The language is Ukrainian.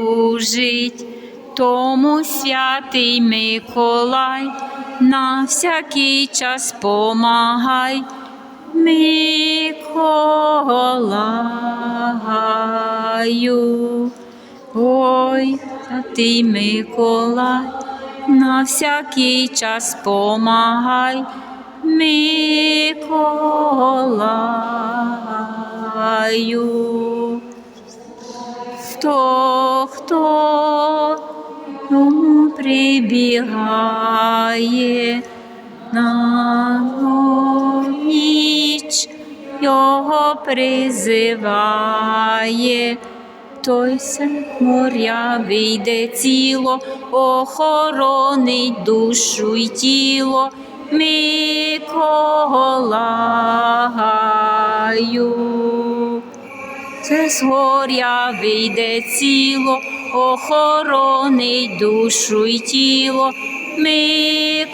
служить. Тому святий Миколай на всякий час помагай. Миколаю, ой, святий Миколай, на всякий час помагай. Миколаю. Хто, хто йому прибігає на ніч його призиває, той се моря вийде ціло, охоронить душу й тіло. Миколаю. Це з горя вийде ціло, охоронить душу й тіло, Миколаю.